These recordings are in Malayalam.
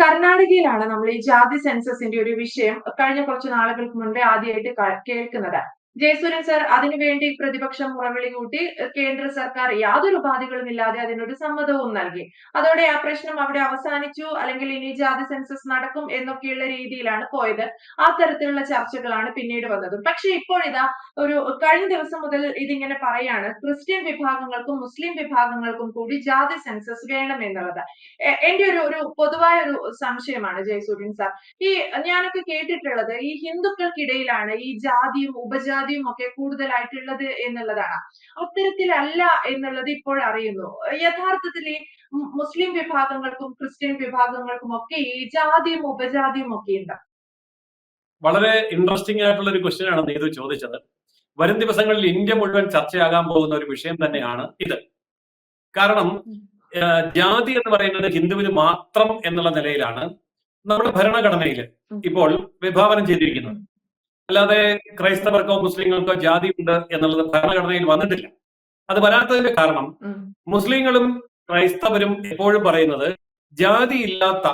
കർണാടകയിലാണ് നമ്മൾ ഈ ജാതി സെൻസസിന്റെ ഒരു വിഷയം കഴിഞ്ഞ കുറച്ച് നാളുകൾക്ക് മുൻപേ ആദ്യമായിട്ട് കേൾക്കുന്നത്. ജയസൂര്യൻ സർ അതിനുവേണ്ടി പ്രതിപക്ഷം മുറവിളി കൂട്ടി കേന്ദ്ര സർക്കാർ യാതൊരു ഉപാധികളും ഇല്ലാതെ അതിനൊരു സമ്മതവും നൽകി. അതോടെ ആ പ്രശ്നം അവിടെ അവസാനിച്ചു. അല്ലെങ്കിൽ ഇനി ജാതി സെൻസസ് നടക്കും എന്നൊക്കെയുള്ള രീതിയിലാണ് പോയത്. ആ തരത്തിലുള്ള ചർച്ചകളാണ് പിന്നീട് വന്നതും. പക്ഷെ ഇപ്പോഴിതാ ഒരു കഴിഞ്ഞ ദിവസം മുതൽ ഇതിങ്ങനെ പറയാണ്. ക്രിസ്ത്യൻ വിഭാഗങ്ങൾക്കും മുസ്ലിം വിഭാഗങ്ങൾക്കും കൂടി ജാതി സെൻസസ് വേണം എന്നുള്ളത്. എന്റെ ഒരു ഒരു പൊതുവായ ഒരു സംശയമാണ് ജയസൂര്യൻ സർ. ഈ ഞാനൊക്കെ കേട്ടിട്ടുള്ളത് ഈ ഹിന്ദുക്കൾക്കിടയിലാണ് ഈ ജാതിയും ഉപജാതിയും ഒക്കെ കൂടുതലായിട്ടുള്ളത് എന്നുള്ളതാണ്. അത്തരത്തിലല്ല എന്നുള്ളത് ഇപ്പോൾ അറിയുന്നു. യഥാർത്ഥത്തിൽ ഈ മുസ്ലിം വിഭാഗങ്ങൾക്കും ക്രിസ്ത്യൻ വിഭാഗങ്ങൾക്കും ഒക്കെ ഈ ജാതിയും ഉപജാതിയും ഒക്കെ ഉണ്ട്? വളരെ ഇൻട്രസ്റ്റിംഗ് ആയിട്ടുള്ള ഒരു ക്വസ്റ്റ്യൻ ആണ് നീതു ചോദിച്ചത്. വരും ദിവസങ്ങളിൽ ഇന്ത്യ മുഴുവൻ ചർച്ചയാകാൻ പോകുന്ന ഒരു വിഷയം തന്നെയാണ് ഇത്. കാരണം ജാതി എന്ന് പറയുന്നത് ഹിന്ദുവിന് മാത്രം എന്നുള്ള നിലയിലാണ് നമ്മുടെ ഭരണഘടനയിൽ ഇപ്പോൾ വിഭാവനം ചെയ്തിരിക്കുന്നത്. അല്ലാതെ ക്രൈസ്തവർക്കോ മുസ്ലിങ്ങൾക്കോ ജാതി ഉണ്ട് എന്നുള്ളത് ഭരണഘടനയിൽ വന്നിട്ടില്ല. അത് വരാത്തതിന്റെ കാരണം മുസ്ലിങ്ങളും ക്രൈസ്തവരും എപ്പോഴും പറയുന്നത് ജാതി ഇല്ലാത്ത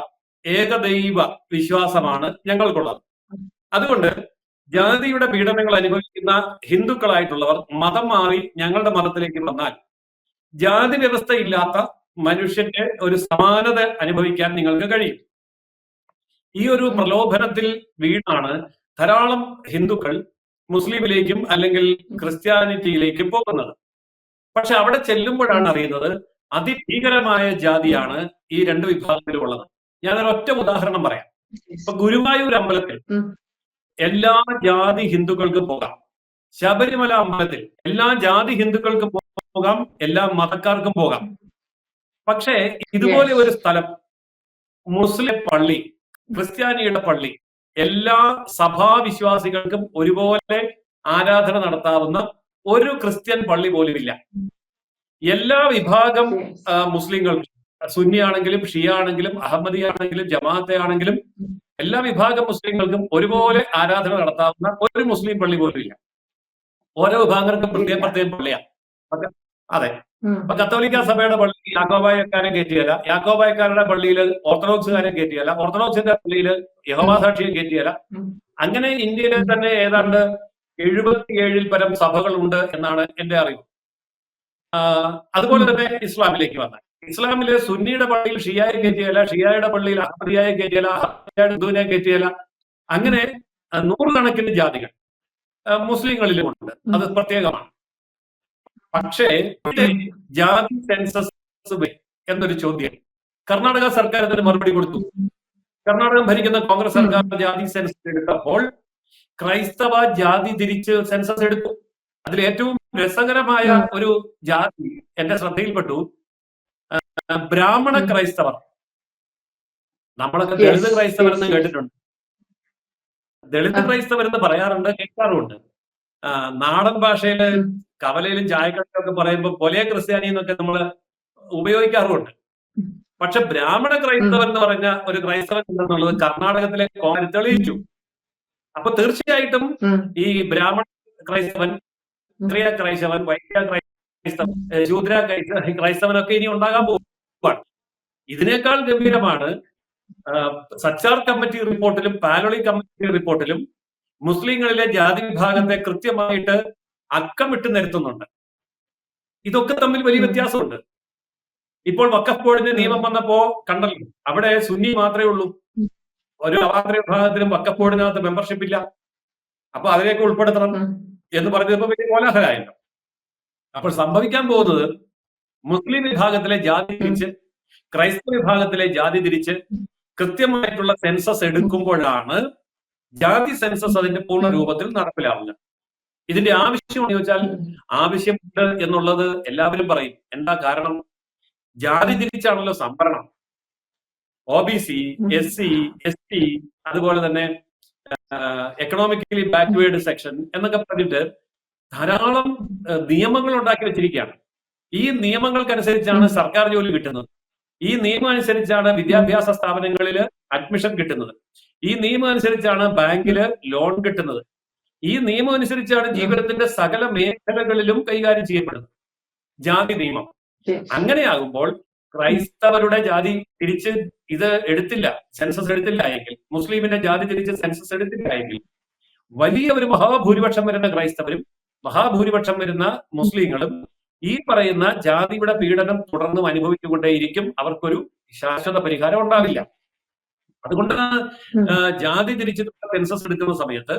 ഏകദൈവ വിശ്വാസമാണ് ഞങ്ങൾക്കുള്ളത്. അതുകൊണ്ട് ജാതിയുടെ പീഡനങ്ങൾ അനുഭവിക്കുന്ന ഹിന്ദുക്കളായിട്ടുള്ളവർ മതം മാറി ഞങ്ങളുടെ മതത്തിലേക്ക് വന്നാൽ ജാതി വ്യവസ്ഥയില്ലാത്ത മനുഷ്യന്റെ ഒരു സമാനത അനുഭവിക്കാൻ നിങ്ങൾക്ക് കഴിയും. ഈ ഒരു പ്രലോഭനത്തിൽ വീണാണ് ധാരാളം ഹിന്ദുക്കൾ മുസ്ലിമിലേക്കും അല്ലെങ്കിൽ ക്രിസ്ത്യാനിറ്റിയിലേക്കും പോകുന്നത്. പക്ഷെ അവിടെ ചെല്ലുമ്പോഴാണ് അറിയുന്നത് അതിഭീകരമായ ജാതിയാണ് ഈ രണ്ട് വിഭാഗത്തിലും ഉള്ളത് ഞാനൊരു ഒറ്റ ഉദാഹരണം പറയാം. ഇപ്പൊ ഗുരുവായൂർ അമ്പലത്തിൽ എല്ലാ ജാതി ഹിന്ദുക്കൾക്കും പോകാം. ശബരിമല അമ്പലത്തിൽ എല്ലാ ജാതി ഹിന്ദുക്കൾക്കും പോകാം എല്ലാ മതക്കാർക്കും പോകാം. പക്ഷേ ഇതുപോലെ ഒരു സ്ഥലം മുസ്ലിം പള്ളി ക്രിസ്ത്യാനിയുടെ പള്ളി എല്ലാ സഭാവിശ്വാസികൾക്കും ഒരുപോലെ ആരാധന നടത്താവുന്ന ഒരു ക്രിസ്ത്യൻ പള്ളി പോലുമില്ല. എല്ലാ വിഭാഗം മുസ്ലിങ്ങൾ മുസ്ലിങ്ങൾക്കും സുന്നി ആണെങ്കിലും ഷിയ ആണെങ്കിലും അഹമ്മദി ആണെങ്കിലും ജമാഅത്തെ ആണെങ്കിലും എല്ലാ വിഭാഗം മുസ്ലിങ്ങൾക്കും ഒരുപോലെ ആരാധന നടത്താവുന്ന ഒരു മുസ്ലിം പള്ളി പോലും ഇല്ല ഓരോ വിഭാഗങ്ങൾക്കും പ്രത്യേകം പ്രത്യേകം പള്ളിയാണ് അതെ. അപ്പൊ കത്തോലിക്ക സഭയുടെ പള്ളി യാക്കോബായക്കാരെ കയറ്റിയല്ല. യാക്കോബായക്കാരുടെ പള്ളിയിൽ ഓർത്തഡോക്സുകാരെ കയറ്റിയല്ല. ഓർത്തഡോക്സിന്റെ പള്ളിയിൽ യഹോവാസാക്ഷിയെ കയറ്റിയല്ല. അങ്ങനെ ഇന്ത്യയിലെ തന്നെ ഏതാണ്ട് എഴുപത്തിയേഴിൽ പരം സഭകളുണ്ട് എന്നാണ് എന്റെ അറിവ്. അതുപോലെ തന്നെ ഇസ്ലാമിലേക്ക് വന്ന ഇസ്ലാമിലെ സുന്നിയുടെ പള്ളിയിൽ ഷിയായെ കയറ്റിയല്ല ഷിയായുടെ പള്ളിയിൽ അഹമ്മദിയായെ കയറ്റിയല്ല അഹമ്മദിയായ ഹിന്ദുവിനെ കയറ്റിയല്ല. അങ്ങനെ നൂറുകണക്കിന് ജാതികൾ മുസ്ലിങ്ങളിലുമുണ്ട് അത് പ്രത്യേകമാണ്. പക്ഷേ ജാതി സെൻസസ് എന്നൊരു ചോദ്യം. കർണാടക സർക്കാർ അതിന് മറുപടി കൊടുത്തു. കർണാടകം ഭരിക്കുന്ന കോൺഗ്രസ് സർക്കാർ ജാതി സെൻസസ് എടുത്തപ്പോൾ ക്രൈസ്തവ ജാതി തിരിച്ച് സെൻസസ് എടുത്തു. അതിൽ ഏറ്റവും രസകരമായ ഒരു ജാതി എന്റെ ശ്രദ്ധയിൽപ്പെട്ടു. ബ്രാഹ്മണ ക്രൈസ്തവർ. നമ്മളൊക്കെ ദളിത് ക്രൈസ്തവർ എന്ന്. കേട്ടിട്ടുണ്ട്. ദളിത്. ക്രൈസ്തവർ എന്ന് പറയാറുണ്ട് കേൾക്കാറുമുണ്ട്. നാടൻ ഭാഷയിൽ. കവലയിലും ചായക്കടയിലൊക്കെ പറയുമ്പോൾ പൊലയ ക്രിസ്ത്യാനി എന്നൊക്കെ നമ്മൾ ഉപയോഗിക്കാറുമുണ്ട്. പക്ഷെ ബ്രാഹ്മണ ക്രൈസ്തവൻ എന്ന് പറഞ്ഞ ഒരു ക്രൈസ്തവൻ എന്നുള്ളത് കർണാടകത്തിലെ കോൺഗ്രസ് തെളിയിച്ചു. അപ്പൊ തീർച്ചയായിട്ടും. ഈ ബ്രാഹ്മണ ക്രൈസ്തവൻ സ്ത്രീയ ക്രൈസ്തവൻ വൈദ്യ ക്രൈസ്തവൻ ശൂദ്ര ക്രൈസ്തവൻ ക്രൈസ്തവനൊക്കെ ഇനി ഉണ്ടാകാൻ പോകും ഇതിനേക്കാൾ ഗംഭീരമാണ് സച്ചാർ കമ്മിറ്റി റിപ്പോർട്ടിലും പാലോളി കമ്മിറ്റി റിപ്പോർട്ടിലും മുസ്ലിങ്ങളിലെ ജാതി വിഭാഗത്തെ കൃത്യമായിട്ട് അക്കമിട്ട് നിരത്തുന്നുണ്ട്. ഇതൊക്കെ തമ്മിൽ വലിയ വ്യത്യാസമുണ്ട്. ഇപ്പോൾ വക്കഫ് ബോർഡിന്റെ നിയമം വന്നപ്പോ കണ്ടല്ലോ. അവിടെ സുന്നി മാത്രമേ ഉള്ളൂ. ഒരു അവാത്ര വിഭാഗത്തിലും വക്കഫ് ബോർഡിനകത്ത് മെമ്പർഷിപ്പ് ഇല്ല. അപ്പൊ അതിലേക്ക് ഉൾപ്പെടുത്തണം. എന്ന് പറഞ്ഞപ്പോ വലിയ കോലാഹലായല്ലോ അപ്പോൾ സംഭവിക്കാൻ പോകുന്നത് മുസ്ലിം വിഭാഗത്തിലെ ജാതി തിരിച്ച് ക്രൈസ്തവ വിഭാഗത്തിലെ ജാതി തിരിച്ച് കൃത്യമായിട്ടുള്ള സെൻസസ് എടുക്കുമ്പോഴാണ് ജാതി സെൻസസ് അതിന്റെ പൂർണ രൂപത്തിൽ നടപ്പിലാവുക ഇതിന്റെ ആവശ്യമാണെന്ന് ചോദിച്ചാൽ ആവശ്യമുണ്ട് എന്നുള്ളത് എല്ലാവരും പറയും. എന്താ കാരണം? ജാതി തിരിച്ചാണല്ലോ സംവരണം. O B C S C S T അതുപോലെ തന്നെ എക്കണോമിക്കലി ബാക്ക്വേർഡ് സെക്ഷൻ എന്നൊക്കെ പറഞ്ഞിട്ട് ധാരാളം നിയമങ്ങൾ ഉണ്ടാക്കി വെച്ചിരിക്കുകയാണ്. ഈ നിയമങ്ങൾക്കനുസരിച്ചാണ് സർക്കാർ ജോലി കിട്ടുന്നത്. ഈ നിയമം അനുസരിച്ചാണ് വിദ്യാഭ്യാസ സ്ഥാപനങ്ങളിൽ അഡ്മിഷൻ കിട്ടുന്നത്. ഈ നിയമം അനുസരിച്ചാണ് ബാങ്കിൽ ലോൺ കിട്ടുന്നത്. ഈ നിയമം അനുസരിച്ചാണ് ജീവിതത്തിന്റെ സകല മേഖലകളിലും കൈകാര്യം ചെയ്യപ്പെടുന്നത്. ജാതി നിയമം. അങ്ങനെയാകുമ്പോൾ ക്രൈസ്തവരുടെ ജാതി തിരിച്ച് ഇത് എടുത്തില്ല സെൻസസ് എടുത്തില്ല എങ്കിൽ മുസ്ലിമിന്റെ ജാതി തിരിച്ച് സെൻസസ് എടുത്തില്ല എങ്കിൽ വലിയ ഒരു മഹാഭൂരിപക്ഷം വരുന്ന ക്രൈസ്തവരും മഹാഭൂരിപക്ഷം വരുന്ന മുസ്ലിങ്ങളും ഈ പറയുന്ന ജാതിയുടെ പീഡനം തുടർന്നും അനുഭവിച്ചുകൊണ്ടേയിരിക്കും അവർക്കൊരു ശാശ്വത പരിഹാരം ഉണ്ടാവില്ല. അതുകൊണ്ട് ജാതി തിരിച്ച് സെൻസസ് എടുക്കുന്ന സമയത്ത്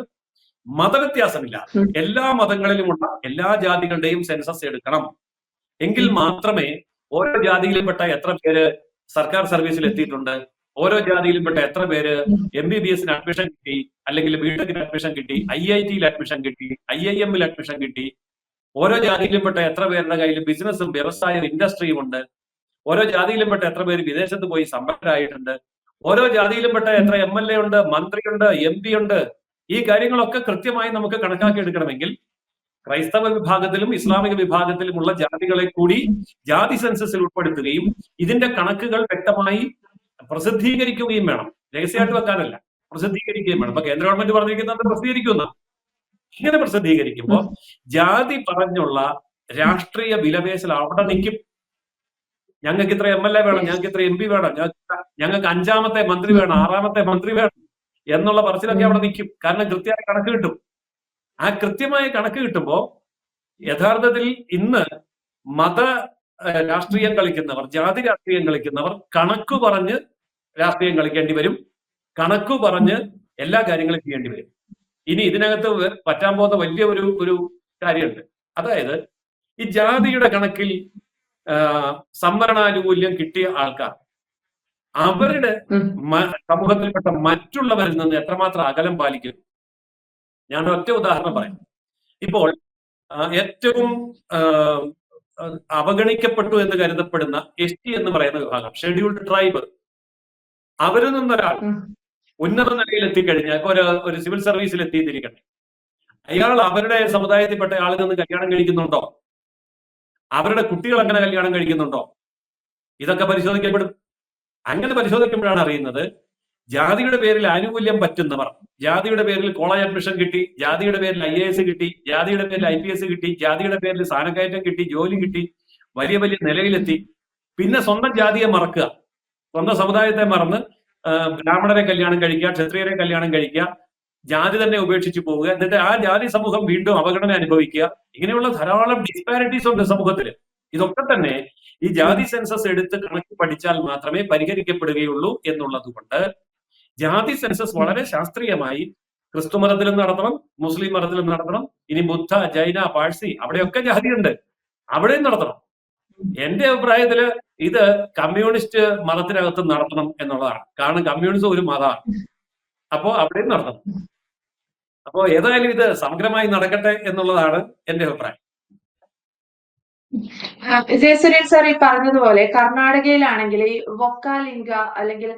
മതവ്യത്യാസമില്ല. എല്ലാ മതങ്ങളിലുമുള്ള എല്ലാ ജാതികളുടെയും സെൻസസ് എടുക്കണം. എങ്കിൽ മാത്രമേ ഓരോ ജാതിയിലുംപ്പെട്ട എത്ര പേര് സർക്കാർ സർവീസിൽ എത്തിയിട്ടുണ്ട് ഓരോ ജാതിയിലുംപ്പെട്ട എത്ര പേര്. എം ബി ബി എസിന് അഡ്മിഷൻ കിട്ടി അല്ലെങ്കിൽ ബിടെക്കിന് അഡ്മിഷൻ കിട്ടി ഐ ഐ ടിയിൽ അഡ്മിഷൻ കിട്ടി ഐ ഐ എമ്മിൽ അഡ്മിഷൻ കിട്ടി. ഓരോ ജാതിയിലുംപ്പെട്ട എത്ര പേരുടെ കയ്യിൽ ബിസിനസ്സും വ്യവസായവും ഇൻഡസ്ട്രിയും ഉണ്ട്. ഓരോ ജാതിയിലുംപ്പെട്ട എത്ര പേര് വിദേശത്ത് പോയി സമ്പന്നരായിട്ടുണ്ട്. ഓരോ ജാതിയിലുംപ്പെട്ട എത്ര എം എൽ എ ഉണ്ട് മന്ത്രിയുണ്ട് എം പി ഉണ്ട്. ഈ കാര്യങ്ങളൊക്കെ കൃത്യമായി നമുക്ക് കണക്കാക്കി എടുക്കണമെങ്കിൽ ക്രൈസ്തവ വിഭാഗത്തിലും ഇസ്ലാമിക വിഭാഗത്തിലുമുള്ള ജാതികളെ കൂടി ജാതി സെൻസസിൽ ഉൾപ്പെടുത്തുകയും ഇതിന്റെ കണക്കുകൾ വ്യക്തമായി പ്രസിദ്ധീകരിക്കുകയും വേണം. രഹസ്യമായിട്ട് വെക്കാനല്ല പ്രസിദ്ധീകരിക്കുകയും വേണം. ഇപ്പൊ കേന്ദ്ര ഗവൺമെന്റ് പറഞ്ഞിരിക്കുന്നത് പ്രസിദ്ധീകരിക്കുന്ന ഇങ്ങനെ പ്രസിദ്ധീകരിക്കുമ്പോൾ ജാതി പറഞ്ഞുള്ള രാഷ്ട്രീയ വിലപേശൽ അവിടെ നിൽക്കും. ഞങ്ങൾക്ക് ഇത്ര എം എൽ എ വേണം ഞങ്ങൾക്ക് ഇത്ര എം പി വേണം ഞങ്ങൾക്ക് അഞ്ചാമത്തെ മന്ത്രി വേണം ആറാമത്തെ മന്ത്രി വേണം. എന്നുള്ള പറച്ചിലൊക്കെ അവിടെ നിൽക്കും. കാരണം കൃത്യമായ കണക്ക് കിട്ടും. ആ കൃത്യമായ കണക്ക് കിട്ടുമ്പോൾ യഥാർത്ഥത്തിൽ ഇന്ന് മത രാഷ്ട്രീയം കളിക്കുന്നവർ ജാതി രാഷ്ട്രീയം കളിക്കുന്നവർ കണക്ക് പറഞ്ഞ് രാഷ്ട്രീയം കളിക്കേണ്ടി വരും. കണക്ക് പറഞ്ഞ് എല്ലാ കാര്യങ്ങളും ചെയ്യേണ്ടി വരും. ഇനി ഇതിനകത്ത് പറ്റാൻ പോകുന്ന വലിയ ഒരു ഒരു കാര്യമുണ്ട്. അതായത് ഈ ജാതിയുടെ കണക്കിൽ സംവരണാനുകൂല്യം കിട്ടിയ ആൾക്കാർ അവരുടെ സമൂഹത്തിൽപ്പെട്ട മറ്റുള്ളവരിൽ നിന്ന് എത്രമാത്രം അകലം പാലിക്കും? ഞാൻ ഒറ്റ ഉദാഹരണം പറയാം. ഇപ്പോൾ ഏറ്റവും അവഗണിക്കപ്പെട്ടു എന്ന് കരുതപ്പെടുന്ന എസ് ടി എന്ന് പറയുന്ന വിഭാഗം ഷെഡ്യൂൾഡ് ട്രൈബ് അവരിൽ നിന്നൊരാൾ ഉന്നത നിലയിൽ എത്തിക്കഴിഞ്ഞാൽ ഒരു ഒരു സിവിൽ സർവീസിൽ എത്തിയിരിക്കട്ടെ. അയാൾ അവരുടെ സമുദായത്തിൽപ്പെട്ട ആളിൽ നിന്ന് കല്യാണം കഴിക്കുന്നുണ്ടോ? അവരുടെ കുട്ടികൾ അങ്ങനെ കല്യാണം കഴിക്കുന്നുണ്ടോ? ഇതൊക്കെ പരിശോധിക്കപ്പെടും. അങ്ങനെ പരിശോധിക്കുമ്പോഴാണ് അറിയുന്നത് ജാതിയുടെ പേരിൽ ആനുകൂല്യം പറ്റുന്നവർ ജാതിയുടെ പേരിൽ കോളേജ് അഡ്മിഷൻ കിട്ടി ജാതിയുടെ പേരിൽ ഐ എ എസ് കിട്ടി ജാതിയുടെ പേരിൽ ഐ പി എസ് കിട്ടി ജാതിയുടെ പേരിൽ സ്ഥാനക്കയറ്റം കിട്ടി ജോലി കിട്ടി വലിയ വലിയ നിലയിലെത്തി. പിന്നെ സ്വന്തം ജാതിയെ മറക്കുക. സ്വന്തം സമുദായത്തെ മറന്ന് ബ്രാഹ്മണരെ കല്യാണം കഴിക്കുക ക്ഷത്രിയരെ കല്യാണം കഴിക്കുക ജാതി തന്നെ ഉപേക്ഷിച്ചു പോവുക എന്നിട്ട് ആ ജാതി സമൂഹം വീണ്ടും അവഗണന അനുഭവിക്കുക. ഇങ്ങനെയുള്ള ധാരാളം ഡിസ്പാരിറ്റീസ് ഉണ്ട് സമൂഹത്തിൽ ഇതൊക്കെ തന്നെ ഈ ജാതി സെൻസസ് എടുത്ത് കണക്ക് പഠിച്ചാൽ മാത്രമേ പരിഹരിക്കപ്പെടുകയുള്ളൂ എന്നുള്ളതുകൊണ്ട് ജാതി സെൻസസ് വളരെ ശാസ്ത്രീയമായി ക്രിസ്തു മതത്തിലും നടത്തണം മുസ്ലിം മതത്തിലും നടത്തണം ഇനി ബുദ്ധ ജൈന പാഴ്സി അവിടെയൊക്കെ ജാതിയുണ്ട്. അവിടെയും നടത്തണം. എന്റെ അഭിപ്രായത്തിൽ ഇത് കമ്മ്യൂണിസ്റ്റ് മതത്തിനകത്ത് നടത്തണം എന്നുള്ളതാണ്. കാരണം കമ്മ്യൂണിസം ഒരു മതമാണ്. അപ്പോ അവിടെയും നടത്തണം. അപ്പോ ഏതായാലും ഇത് സമഗ്രമായി നടക്കട്ടെ എന്നുള്ളതാണ് എന്റെ അഭിപ്രായം. ജയസുരേൻ സാർ ഈ പറഞ്ഞതുപോലെ കർണാടകയിലാണെങ്കിൽ ഈ വൊക്കാലിംഗ അല്ലെങ്കിൽ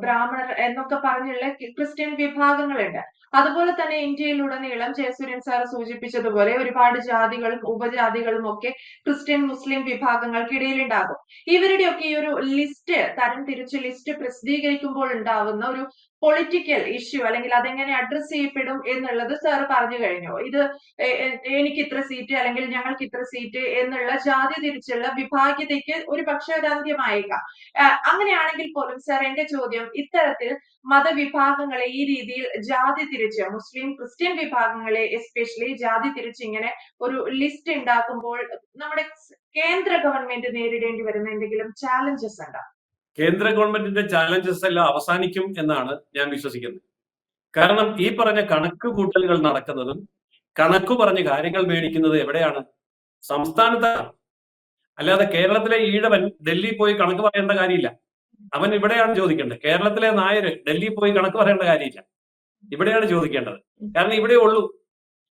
ബ്രാഹ്മണർ എന്നൊക്കെ പറഞ്ഞുള്ള ക്രിസ്ത്യൻ വിഭാഗങ്ങളുണ്ട്. അതുപോലെ തന്നെ ഇന്ത്യയിലുടനീളം ജയസുരേൻ സാർ സൂചിപ്പിച്ചതുപോലെ ഒരുപാട് ജാതികളും ഉപജാതികളും ഒക്കെ ക്രിസ്ത്യൻ മുസ്ലിം വിഭാഗങ്ങൾക്കിടയിൽ ഉണ്ടാകും ഇവരുടെയൊക്കെ ഈ ഒരു ലിസ്റ്റ് തരം തിരിച്ച് ലിസ്റ്റ് പ്രസിദ്ധീകരിക്കുമ്പോൾ ഉണ്ടാവുന്ന ഒരു പൊളിറ്റിക്കൽ ഇഷ്യൂ അല്ലെങ്കിൽ അതെങ്ങനെ അഡ്രസ് ചെയ്യപ്പെടും എന്നുള്ളത് സാർ പറഞ്ഞു കഴിഞ്ഞു. ഇത് എനിക്ക് ഇത്ര സീറ്റ് അല്ലെങ്കിൽ ഞങ്ങൾക്ക് ഇത്ര സീറ്റ് എന്നുള്ള ജാതി തിരിച്ചുള്ള വിഭാഗ്യതയ്ക്ക് ഒരു പക്ഷേ ഒരു അങ്ങനെയാണെങ്കിൽ പോലും സാർ എന്റെ ചോദ്യം ഇത്തരത്തിൽ മതവിഭാഗങ്ങളെ ഈ രീതിയിൽ ജാതി തിരിച്ച് മുസ്ലിം ക്രിസ്ത്യൻ വിഭാഗങ്ങളെ എസ്പെഷ്യലി ജാതി തിരിച്ച് ഇങ്ങനെ ഒരു ലിസ്റ്റ് ഉണ്ടാക്കുമ്പോൾ നമ്മുടെ കേന്ദ്ര ഗവൺമെന്റ് നേരിടേണ്ടി വരുന്ന എന്തെങ്കിലും ചാലഞ്ചസ് ഉണ്ടോ? കേന്ദ്ര ഗവൺമെന്റിന്റെ ചാലഞ്ചസ് എല്ലാം അവസാനിക്കും എന്നാണ് ഞാൻ വിശ്വസിക്കുന്നത്. കാരണം ഈ പറഞ്ഞ കണക്ക് കൂട്ടലുകൾ നടക്കുന്നതും കണക്ക് പറഞ്ഞ് കാര്യങ്ങൾ മേടിക്കുന്നത് എവിടെയാണ്? സംസ്ഥാനത്താണ് അല്ലാതെ കേരളത്തിലെ ഈഴവൻ ഡൽഹി പോയി കണക്ക് പറയേണ്ട കാര്യമില്ല. അവൻ ഇവിടെയാണ് ചോദിക്കേണ്ടത്. കേരളത്തിലെ നായർ ഡൽഹി പോയി കണക്ക് പറയേണ്ട കാര്യമില്ല. ഇവിടെയാണ് ചോദിക്കേണ്ടത്. കാരണം ഇവിടെ ഉള്ളൂ.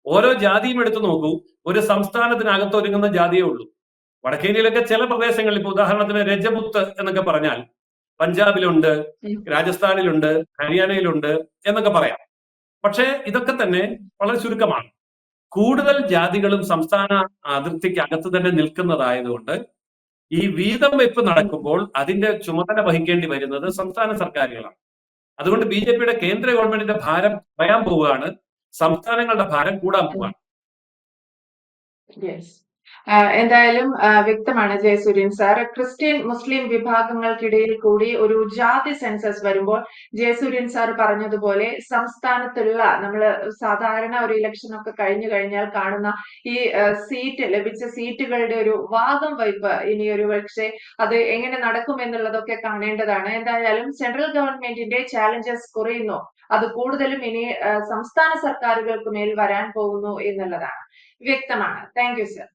ഓരോ ജാതിയും എടുത്തു നോക്കൂ. ഒരു സംസ്ഥാനത്തിനകത്ത് ഒരുങ്ങുന്ന ജാതിയേ ഉള്ളൂ. വടക്കേന്ത്യയിലൊക്കെ ചില പ്രദേശങ്ങളിൽ ഇപ്പൊ ഉദാഹരണത്തിന് രജപുത്ത് എന്നൊക്കെ പറഞ്ഞാൽ പഞ്ചാബിലുണ്ട് രാജസ്ഥാനിലുണ്ട് ഹരിയാനയിലുണ്ട് എന്നൊക്കെ പറയാം. പക്ഷേ ഇതൊക്കെ തന്നെ വളരെ ചുരുക്കമാണ്. കൂടുതൽ ജാതികളും സംസ്ഥാന അതിർത്തിക്ക് അകത്ത് തന്നെ നിൽക്കുന്നതായതുകൊണ്ട് ഈ വീതം വെപ്പ് നടക്കുമ്പോൾ അതിന്റെ ചുമതല വഹിക്കേണ്ടി വരുന്നത് സംസ്ഥാന സർക്കാരുകളാണ്. അതുകൊണ്ട് ബി ജെ പിയുടെ കേന്ദ്ര ഗവൺമെന്റിന്റെ ഭാരം പറയാൻ പോവുകയാണ് സംസ്ഥാനങ്ങളുടെ ഭാരം കൂടാൻ പോവുകയാണ്. എന്തായാലും വ്യക്തമാണ് ജയസൂര്യൻ സാർ. ക്രിസ്ത്യൻ മുസ്ലിം വിഭാഗങ്ങൾക്കിടയിൽ കൂടി ഒരു ജാതി സെൻസസ് വരുമ്പോൾ ജയസൂര്യൻ സാർ പറഞ്ഞതുപോലെ സംസ്ഥാനത്തുള്ള നമ്മൾ സാധാരണ ഒരു ഇലക്ഷൻ ഒക്കെ കഴിഞ്ഞു കഴിഞ്ഞാൽ കാണുന്ന ഈ സീറ്റ് ലഭിച്ച സീറ്റുകളുടെ ഒരു വാദം വൈപ്പ് ഇനി ഒരു പക്ഷേ അത് എങ്ങനെ നടക്കും എന്നുള്ളതൊക്കെ കാണേണ്ടതാണ്. എന്തായാലും സെൻട്രൽ ഗവൺമെന്റിന്റെ ചാലഞ്ചസ് കുറയുന്നു. അത് കൂടുതലും ഇനി സംസ്ഥാന സർക്കാരുകൾക്ക് മേൽ വരാൻ പോകുന്നു എന്നുള്ളതാണ്. വ്യക്തമാണ്. Thank you sir.